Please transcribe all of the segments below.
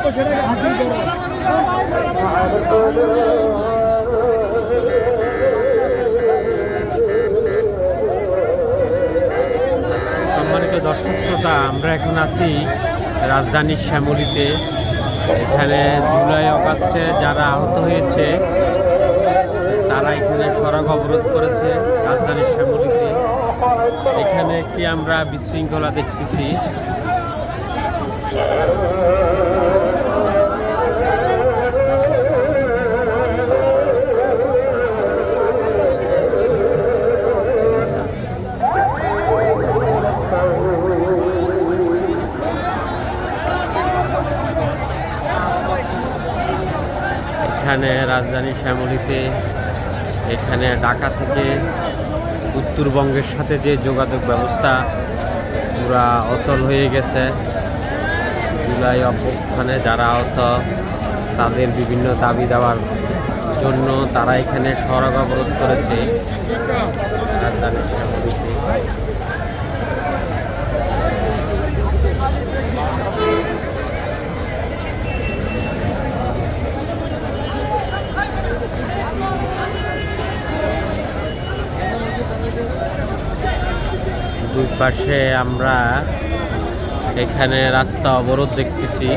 প্রাপ্য সেটাকে দর্শক শ্রোতা, আমরা এখন আছি রাজধানীর শ্যামলিতে। এখানে জুলাই অগাস্টে যারা আহত হয়েছে, তারা এখানে সড়ক অবরোধ করেছে রাজধানী শ্যামলিতে। এখানে একটি আমরা বিশৃঙ্খলা দেখতেছি। রাজধানী শ্যামলিতে এখানে ঢাকা থেকে উত্তরবঙ্গের সাথে যে যোগাযোগ ব্যবস্থা পুরা অচল হয়ে গেছে। জুলাই অভ্যুত্থানে যারা আহত, তাদের বিভিন্ন দাবি দেওয়ার জন্য তারা এখানে সড়ক অবরোধ করেছে। রাজধানী শ্যামলীতে পাশে আমরা এখানে রাস্তা অবরোধ দেখতেছি।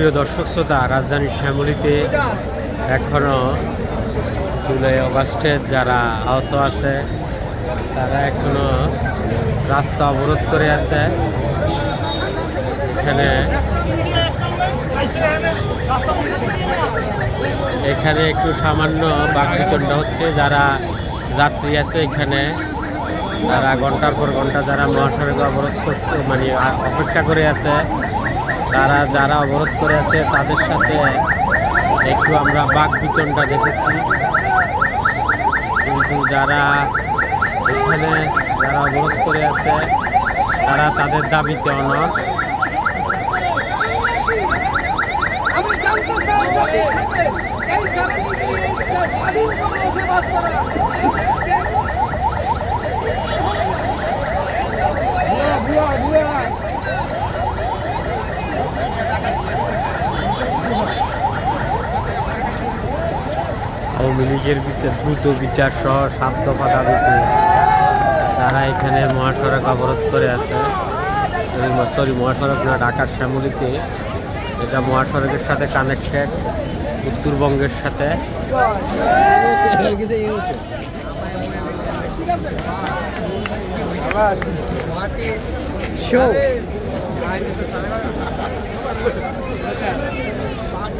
সুপ্রিয় দর্শক শ্রোতা রাজধানীর শ্যামলীতে এখনও জুলাই অগাস্টের যারা আহত আছে, তারা এখনও রাস্তা অবরোধ করে আছে। এখানে এখানে একটু সামান্য বাকবিচন্ড হচ্ছে, যারা যাত্রী আছে এখানে, তারা ঘণ্টার পর ঘণ্টা যারা মহাসড়কে অবরোধ করছে মানে অপেক্ষা করে আছে তারা যারা অবরোধ করে আছে, তাদের সাথে একটু আমরা বাক বিতনটা দেখেছি। কিন্তু যারা এখানে যারা অবরোধ করে আছে, তারা তাদের দাবিতে অনড়। আমি জানতে চাই আওয়ামী লীগের বিচার দ্রুত বিচার সহ সাত দফা দাবিতে তারা এখানে মহাসড়ক অবরোধ করে আছে। সরি মহাসড়ক না, ঢাকার শ্যামলীতে। এটা মহাসড়কের সাথে কানেক্টেড উত্তরবঙ্গের সাথে। এই এদিকে আমার খিদে নেই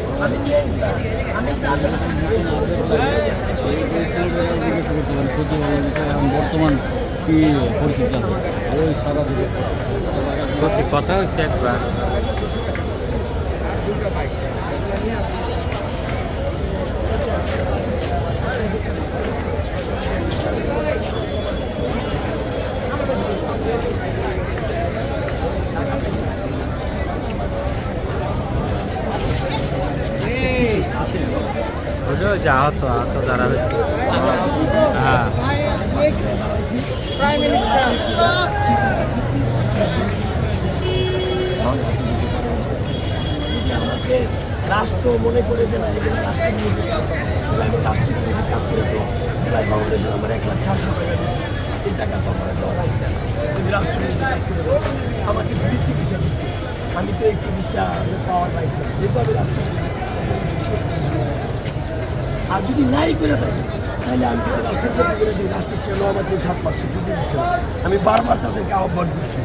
বর্তমান কি পরিস্থিতি ওই সাদা বলছি কথা হচ্ছে একবার। যে আহত আহত যারা হয়েছে। হ্যাঁ। আমাকে রাষ্ট্র মনে করে যে কাজ করে তো আমার এক লাখ সাতশো টাকা দিচ্ছে এই টাকা তো আমার দেওয়া লাগবে না। যদি কাজ করে দেয় আমাকে ফ্রি চিকিৎসা দিচ্ছে। আমি তো এই চিকিৎসা পাওয়ার লাগবে না। যেহেতু আমি রাষ্ট্র বিরোধী আর যদি নাই করে দেয়, তাহলে আমি যদি রাষ্ট্রের প্রতি করে দিই, রাষ্ট্র কেন আমাকে সাত মাস স্বীকৃতি দিচ্ছে আমি বারবার তাদেরকে আহ্বান করছি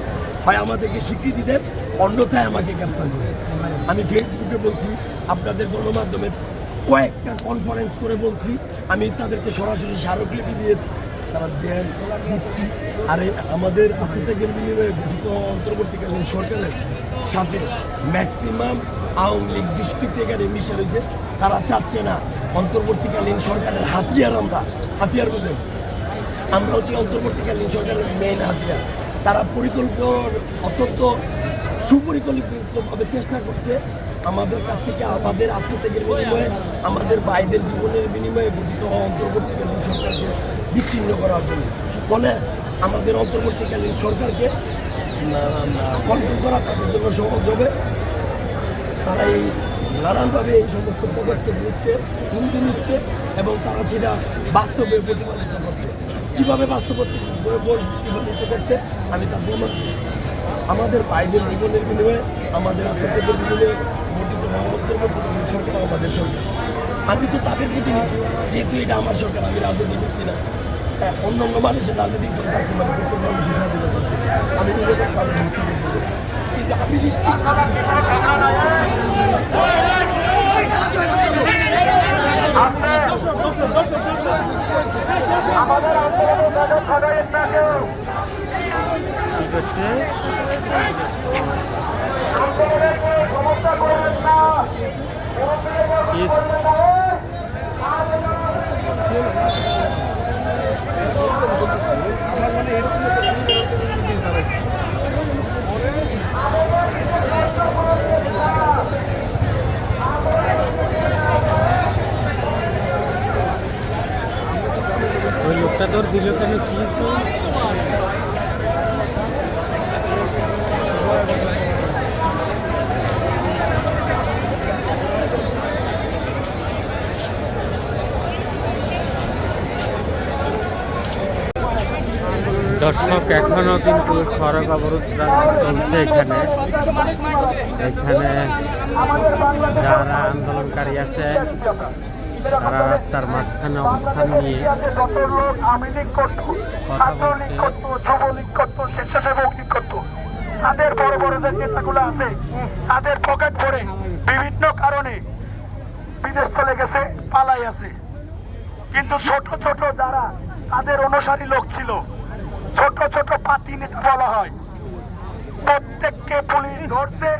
হয় আমাদেরকে স্বীকৃতি দেন, অন্যথায় আমাকে গ্রেপ্তার করুন। আমি ফেসবুকে বলছি, আপনাদের গণমাধ্যমে কয়েকটা কনফারেন্স করে বলছি, আমি তাদেরকে সরাসরি স্মারকলিপি দিয়েছি, তারা দেন, দিচ্ছি। আর, আমাদের আত্মত্যাগের বিনিময়ে গঠিত অন্তর্বর্তীকালীন সরকারের সাথে ম্যাক্সিমাম আওয়ামী লীগ দুষ্কৃতিকারী মিশে রয়েছে তারা চাচ্ছে না অন্তর্বর্তীকালীন সরকারের হাতিয়ার আমরা। হাতিয়ার বোঝেন? আমরা হচ্ছে অন্তর্বর্তীকালীন সরকারের মেইন হাতিয়ার। তারা পরিকল্পিত অত্যন্ত সুপরিকল্পিতভাবে চেষ্টা করছে আমাদের কাছ থেকে আমাদের আত্মত্যাগের বিনিময়ে, আমাদের ভাইদের জীবনের বিনিময়ে গঠিত অন্তর্বর্তীকালীন সরকারকে বিচ্ছিন্ন করার জন্য। ফলে আমাদের অন্তর্বর্তীকালীন সরকারকে কন্ট্রোল করা তাদের জন্য সহজ হবে। তারা এই নানানভাবে এই সমস্ত পদক্ষেপ নিচ্ছে, হুমকি নিচ্ছে এবং তারা সেটা বাস্তবে প্রতিপালিত করছে। কীভাবে বাস্তব প্রতিপালিত করছে, আমি তার প্রমাণ। আমাদের ভাইদের জীবনের বিনিময়ে, আমাদের আত্মত্যাগের বিনিময়ে গঠিত অন্তর্বর্তীকালীন সরকার আমাদের সরকার। আমি তো তাদের প্রতিনিধি, যেহেতু এটা আমার সরকার, আমি রাজনৈতিক ব্যক্তি না। অন্য অন্য মানুষের রাজনৈতিক দল থাকতে পারে প্রত্যেক মানুষের স্বাধীনতা আছে। আমি ব্যাপারে তাদের হস্তক্ষেপ করব না। কিন্তু আমি নিশ্চিত কি করছে কি ওই লোকটা তোর দর্শক এখনও কিন্তু সড়ক অবরোধ চলছে এখানে। এখানে যারা আন্দোলনকারী আছে তারা রাস্তার মাঝখানে অবস্থান নিয়ে তাদের বড় বড় যে নেতাগুলো আছে, তাদের পকেট বিভিন্ন কারণে বিদেশ চলে গেছে, পালাই আছে। কিন্তু ছোট ছোট যারা তাদের অনুসারী লোক ছিল, ছোট ছোট পাতি নেতা বলা হয়, প্রত্যেককে পুলিশ ধরছে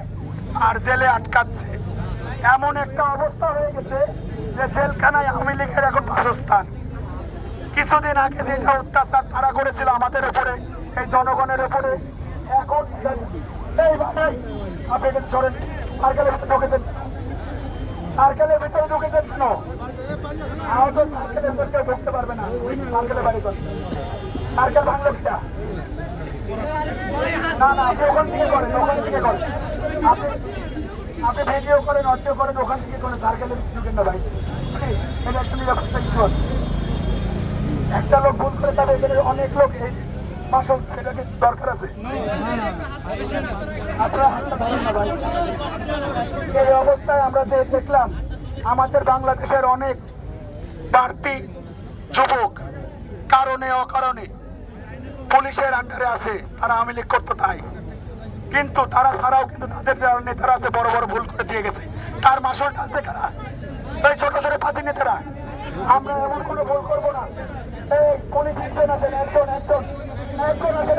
আর জেলে আটকাচ্ছে। এমন একটা অবস্থা হয়ে গেছে যে জেলখানায় আওয়ামী লীগের এখন বাসস্থান। কিছুদিন আগে যেটা অত্যাচার তারা করেছিল আমাদের উপরে, এই জনগণের উপরে। এখন এই ভাই আপনি সরেন। সার্কেলের ভিতরে ঢুকেছেন সার্কেলের ভিতরে ঢুকেছেন কেন? আহত সার্কেলের ভিতরে ঢুকতে পারবে না। সার্কেলের বাড়ি করতে সার্কেল ভাঙলো কিটা না না আপনি আপনি ভিডিও করেন, অডিও করেন, ওখান থেকে করেন সার্কেলের ঢুকেন না ভাই। এটা একটু লোক ভুল করে তবে এখানে অনেক লোক এই দরকার আছে। এই অবস্থায় আমরা যে দেখলাম, আমাদের বাংলাদেশের অনেক বাড়তি যুবক, কারণে অকারণে পুলিশের আন্ডারে আছে, তারা আওয়ামী লীগ করতো তাই কিন্তু তারা ছাড়াও কিন্তু তাদের নেতারা আছে, বড় বড় ভুল করে দিয়ে গেছে। তার মাসল টানছে কারা? এই ছোট ছোট পাতি নেতারা। আমরা এমন কোনো ভুল করব না। এই পুলিশ একজন আসেন, একজন একজন একজন আসেন।